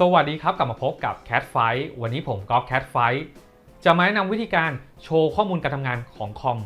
สวัสดีครับกลับมาพบกับ Cat Fight วันนี้ผมกอล์ฟ Cat Fight จะมาแนะนำวิธีการโชว์ข้อมูลการทำงานของคอม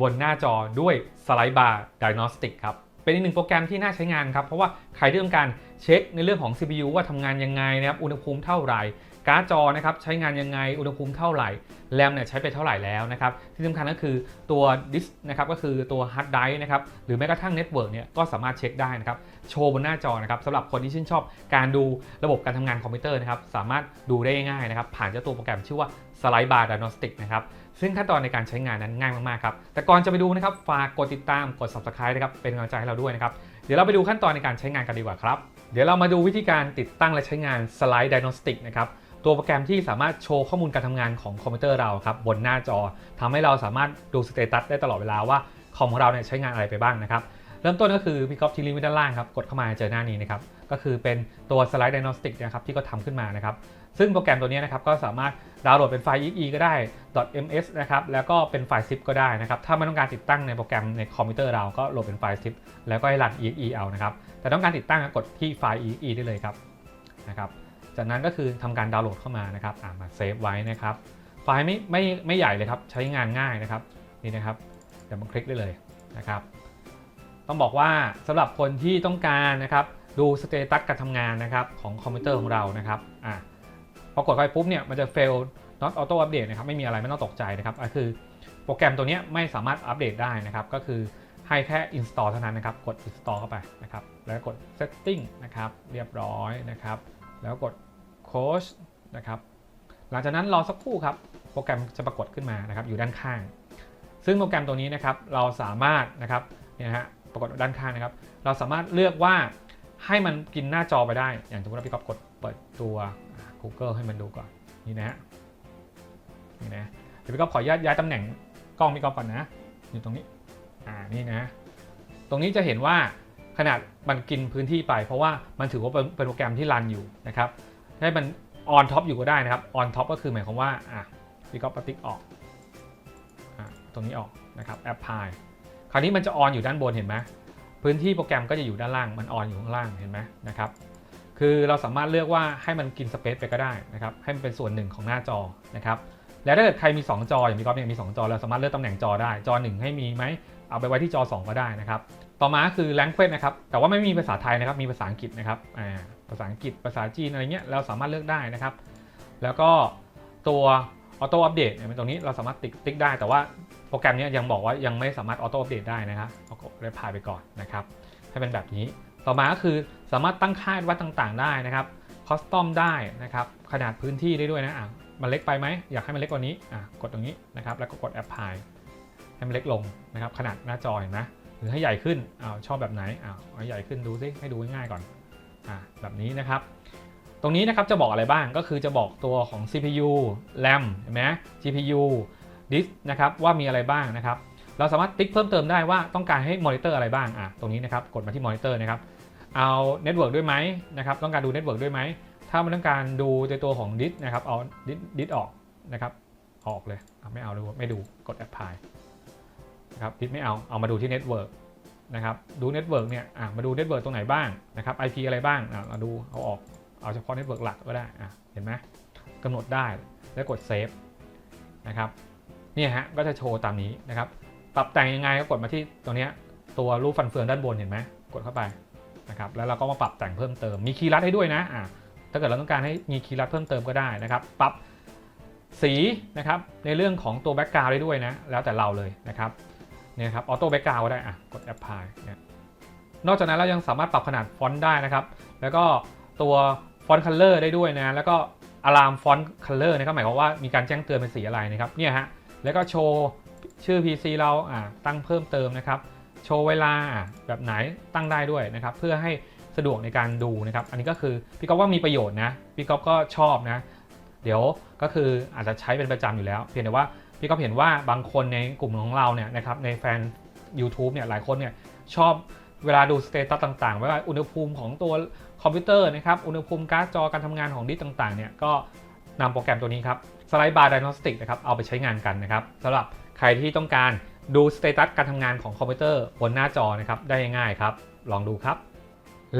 บนหน้าจอด้วยสไลด์บาร์ Diagnostic ครับ เป็นอีกหนึ่งโปรแกรมที่น่าใช้งานครับ เพราะว่าใครที่ต้องการ เช็คในเรื่องของ CPU ว่าทำงานยังไงนะครับอุณหภูมิเท่าไหร่การ์ดจอนะครับใช้งานยังไงอุณหภูมิเท่าไหร่แรมเนี่ยใช้ไปเท่าไหร่แล้วนะครับที่สำคัญก็คือตัวดิสนะครับก็คือตัวฮาร์ดไดรฟ์นะครับหรือแม้กระทั่งเน็ตเวิร์กเนี่ยก็สามารถเช็คได้นะครับโชว์บนหน้าจอนะครับสำหรับคนที่ชื่นชอบการดูระบบการทำงานคอมพิวเตอร์นะครับสามารถดูได้ง่ายนะครับผ่านเจ้าตัวโปรแกรมชื่อว่า Slide Bar Diagnostic นะครับซึ่งขั้นตอนในการใช้งานนั้นง่ายมากๆครับแต่ก่อนจะไปดูนะครับฝากกดติดตามกด Subscribe นะครับเป็นกำลังใจให้เราด้วยนะครับ เดี๋ยวเราไปดูขั้นตอนในการใช้งานกันดีกว่าครับ เดี๋ยวเรามาดูวิธีการติดตั้งและใช้งาน Slide Diagnostic นะครับ ตัวโปรแกรมที่สามารถโชว์ข้อมูลการทำงานของคอมพิวเตอร์เราครับบนหน้าจอทำให้เราสามารถดูสเตตัสได้ตลอดเวลาว่าคอมของเราเนี่ยใช้งานอะไรไปบ้างนะครับ เริ่มต้นก็คือพี่ก๊อฟทีลิงก์ไว้ด้านล่างครับ กดเข้ามาเจอหน้านี้นะครับ ก็คือเป็นตัว Slide Diagnostic นะครับที่ก็ทำขึ้นมานะครับ ซึ่งโปรแกรมตัวนี้นะครับก็สามารถดาวน์โหลดเป็นไฟล์ exe ก็ได้ .ms นะครับ แล้วก็เป็นไฟล์ zip ก็ได้นะครับ ถ้าไม่ต้องการติดตั้งในโปรแกรมในคอมพิวเตอร์เราก็โหลดเป็นไฟล์ zip แล้วก็ให้รัน exe เอานะครับ แต่ต้องการติดตั้งก็กดที่ไฟล์ exe ได้เลยครับนะครับ จากนั้นก็คือทำการดาวน์โหลดเข้ามานะครับอ่ามาเซฟไว้นะครับ ไฟล์ไม่ไม่ไม่ใหญ่เลยครับ ใช้งานง่ายนะครับ นี่นะครับ เดี๋ยวมาคลิกได้เลยนะครับ ต้องบอกว่าสำหรับคนที่ต้องการนะครับดูสเตตัสการทำงานนะครับของคอมพิวเตอร์ของเรานะครับอะพอกดไปปุ๊บเนี่ยมันจะ fail not auto update นะครับไม่มีอะไรไม่ต้องตกใจนะครับก็คือโปรแกรมตัวนี้ไม่สามารถอัปเดตได้นะครับ ก็คือให้แค่ install เท่านั้นนะครับ กด install เข้าไปนะครับ แล้วกด setting นะครับ เรียบร้อยนะครับ แล้วกด coach นะครับ หลังจากนั้นรอสักครู่ครับ โปรแกรมจะปรากฏขึ้นมานะครับ อยู่ด้านข้าง ซึ่งโปรแกรมตัวนี้นะครับ เราสามารถนะครับ เนี่ยฮะ ปรากฏด้านข้างนะครับ เราสามารถเลือกว่าให้มันกินหน้าจอไปได้ อย่างสมมติว่าพี่ก๊อฟกดเปิดตัว Google ให้มันดูก่อน นี่นะฮะ นี่นะ เดี๋ยวพี่ก๊อฟขออนุญาตย้ายตำแหน่งกล้องพี่ก๊อฟก่อนนะ อยู่ตรงนี้ อ่า นี่นะ ตรงนี้จะเห็นว่าขนาดมันกินพื้นที่ไป เพราะว่ามันถือว่าเป็นโปรแกรมที่รันอยู่นะครับ ให้มันออนท็อปอยู่ก็ได้นะครับ ออนท็อปก็คือหมายความว่า อะพี่ก็ปติ๊กออก อะ ตรงนี้ออกนะครับ แอปพลาย คราวนี้มันจะออนอยู่ด้านบนเห็นไหมพื้นที่โปรแกรมก็จะอยู่ด้านล่าง มันออนอยู่ข้างล่างเห็นไหมนะครับ คือเราสามารถเลือกว่าให้มันกินสเปซไปก็ได้นะครับ ให้มันเป็นส่วนหนึ่งของหน้าจอนะครับ แล้วถ้าเกิดใครมี 2 จออย่างพี่ก๊อฟเนี่ยมี 2 จอเราสามารถเลือกตำแหน่งจอได้ จอ 1 ให้มีไหม เอาไปไว้ที่จอ 2 ก็ได้นะครับ ต่อมาคือ language นะครับ แต่ว่าไม่มีภาษาไทยนะครับ มีภาษาอังกฤษนะครับ อ่า ภาษาอังกฤษ ภาษาจีนอะไรเงี้ย เราสามารถเลือกได้นะครับ แล้วก็ตัว auto update เนี่ยตรงนี้เราสามารถติ๊กติ๊กได้ แต่ว่า โปรแกรมนี้ยังบอกว่ายังไม่สามารถ auto update ได้นะครับเอากดเลยพายไปก่อนนะครับให้เป็นแบบนี้ ต่อมาก็คือสามารถตั้งค่าวัดต่างๆ ได้นะครับ custom ได้นะครับขนาดพื้นที่ได้ด้วยนะอะมันเล็กไปไหมอยากให้มันเล็กกว่านี้อะกดตรงนี้นะครับแล้วก็กด apply ให้มันเล็กลงนะครับขนาดหน้าจอเห็นไหมหรือให้ใหญ่ขึ้นอ้าวชอบแบบไหนอ้าวเอาใหญ่ขึ้นดูซิให้ดูง่ายๆก่อนอ่าแบบนี้นะครับ ตรงนี้นะครับจะบอกอะไรบ้างก็คือจะบอกตัวของ CPU RAM เห็นไหม GPU disk นะครับว่ามีอะไรบ้างนะครับ เราสามารถติ๊กเพิ่มเติมได้ว่าต้องการให้มอนิเตอร์อะไรบ้างอะตรงนี้นะครับกดมาที่มอนิเตอร์นะครับเอาเน็ตเวิร์กด้วยไหมนะครับต้องการดูเน็ตเวิร์กด้วยไหมถ้ามันต้องการดูในตัวของดิสนะครับเอาดิสดิสออกนะครับออกเลยอะไม่เอาเลยไม่ดูกด apply นะครับดิสไม่เอาเอามาดูที่เน็ตเวิร์กนะครับดูเน็ตเวิร์กเนี่ยอะมาดูเน็ตเวิร์กตรงไหนบ้างนะครับ IP อะไรบ้างอะเราดูเอาออกเอาเฉพาะเน็ตเวิร์กหลักก็ได้อะเห็นไหมกำหนดได้แล้วกดเซฟนะครับ เนี่ยฮะก็จะโชว์ตามนี้นะครับ ปรับแต่งยังไงก็กดมาที่ตรงนี้ตัวรูปฟันเฟืองด้านบนเห็นไหมกดเข้าไปนะครับแล้วเราก็มาปรับแต่งเพิ่มเติมมีคีย์ลัดให้ด้วยนะอะถ้าเกิดเราต้องการให้มีคีย์ลัดเพิ่มเติมก็ได้นะครับ ปรับสีนะครับในเรื่องของตัวแบ็กกราวด์ได้ด้วยนะ แล้วแต่เราเลยนะครับเนี่ยครับออโต้แบ็กกราวด์ก็ได้อะกดแอปพลายเนี่ยนอกจากนั้นเรายังสามารถปรับขนาดฟอนต์ได้นะครับ แล้วก็ตัวฟอนต์คัลเลอร์ได้ด้วยนะ แล้วก็อะลามฟอนต์คัลเลอร์นะครับหมายความว่ามีการแจ้งเตือนเป็นสีอะไรนะครับเนี่ยฮะ แล้วก็โชว์ชื่อ PC เราอ่าตั้งเพิ่มเติมนะครับ โชว์เวลาอะแบบไหนตั้งได้ด้วยนะครับ เพื่อให้สะดวกในการดูนะครับ อันนี้ก็คือพี่ก๊อฟว่ามีประโยชน์นะ พี่ก๊อฟก็ชอบนะ เดี๋ยวก็คืออาจจะใช้เป็นประจำอยู่แล้ว เพียงแต่ว่าพี่ก๊อฟเห็นว่าบางคนในกลุ่มของเราเนี่ยนะครับในแฟน YouTube เนี่ยหลายคนเนี่ยชอบเวลาดูสเตตัสต่างๆ ว่าอุณหภูมิของตัวคอมพิวเตอร์นะครับ อุณหภูมิการ์ดจอการทำงานของดิสต่างๆ เนี่ย ก็ นำโปรแกรมตัวนี้ครับ Slide Bar Diagnostic นะครับเอาไปใช้งานกันนะครับสำหรับใครที่ต้องการดูสเตตัสการทำงานของคอมพิวเตอร์บนหน้าจอนะครับได้ง่ายครับ ลองดูครับ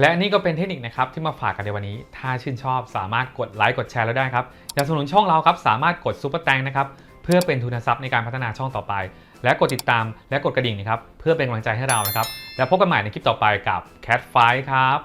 และนี่ก็เป็นเทคนิคนะครับที่มาฝากกันในวันนี้ ถ้าชื่นชอบสามารถกดไลค์กดแชร์แล้วได้ครับอยากสนับสนุนช่องเราครับสามารถกดซุปเปอร์แตงนะครับเพื่อเป็นทุนทรัพย์ในการพัฒนาช่องต่อไป และกดติดตามและกดกระดิ่งนะครับเพื่อเป็นกำลังใจให้เรานะครับแล้วพบกันใหม่ในคลิปต่อไปกับ Cat f i ครับ